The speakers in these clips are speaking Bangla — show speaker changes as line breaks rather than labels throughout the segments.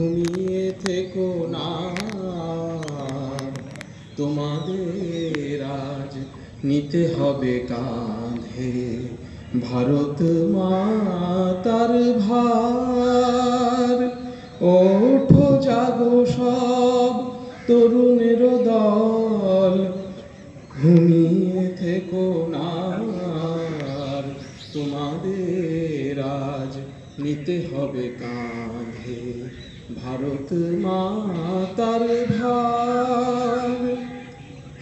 ঘুমিয়ে থেকো না। তোমাদের আজ নিতে হবে কাঁধে ভারত মাতার ভার। ওঠো, জাগো সব তরুণের দল। ঘুমিয়ে থেকো না। তোমাদের আজ নিতে হবে কাঁধে ভারত মাতার ভার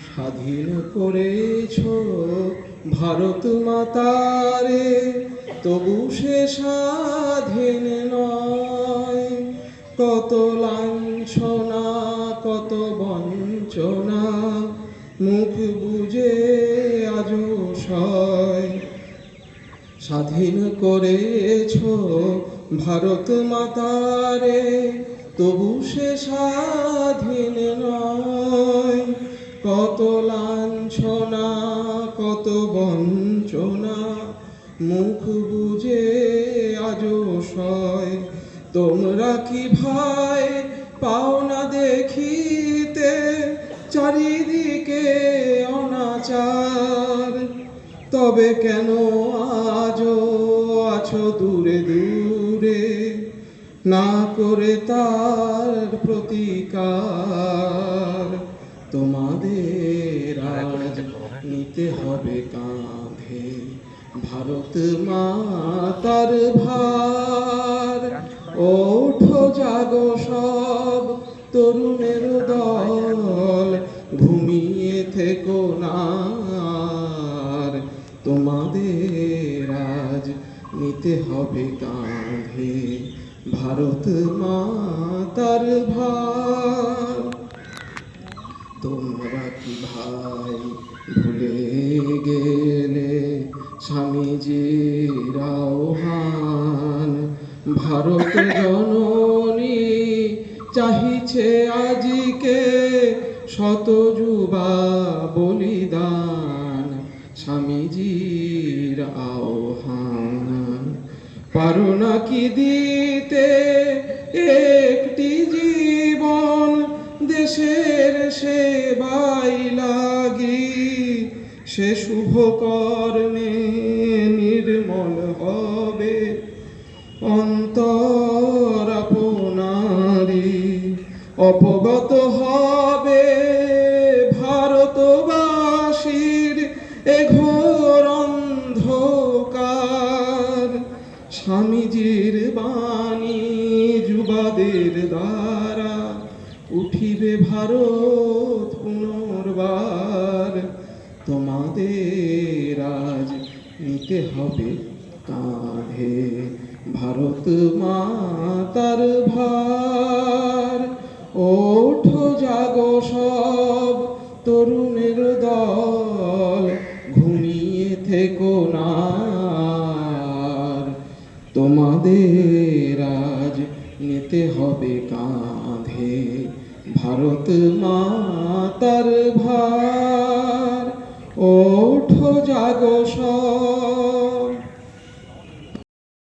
স্বাধীন করেছ ভারত মাতারে, তবু সে স্বাধীন নয়। কত লাঞ্ছনা, কত বঞ্চনা, মুখ বুঝে আজও সয়। স্বাধীন করেছ ভারত মাতারে, তবু সে স্বাধীন নয়। কত লাঞ্ছনা, কত বঞ্চনা, মুখ বুঝে আজ সয়। তোমরা কি ভাই তবে কেন আজও আছো দূরে দূরে? না করে তার প্রতিকার তোমাদের আজ নিতে হবে কাঁধে। ভারত মাতার ভার ওঠো জাগো সব তরুণের দল ঘুমিয়ে থেকো না। তোমাদের আজ নিতে হবে কাঁধে ভারত মাতার ভার। তোমরা কি ভাই ভুলে গেলে স্বামীজির আহ্বান ভারত জননী চাহিছে আজিকে শত যুবা বলিদান। স্বামীজির পারো নাকি দিতে? একটি জীবন দেশের সেবাই লাগি। সে শুভ কর্মে নির্মল হবে অন্তর আপনারি অপগত হবে স্বামীজির বাণী যুবাদের দ্বারা উঠিবে ভারত পুনর্বার। তোমাদের আজ নিতে হবে কাঁধে ভারত মাতার ভার। ওঠো, জাগো সব তরুণের দল, ঘুমিয়ে থেকো না তোমাদের আজ নিতে হবে কাঁধে। ভারত মাতার ভার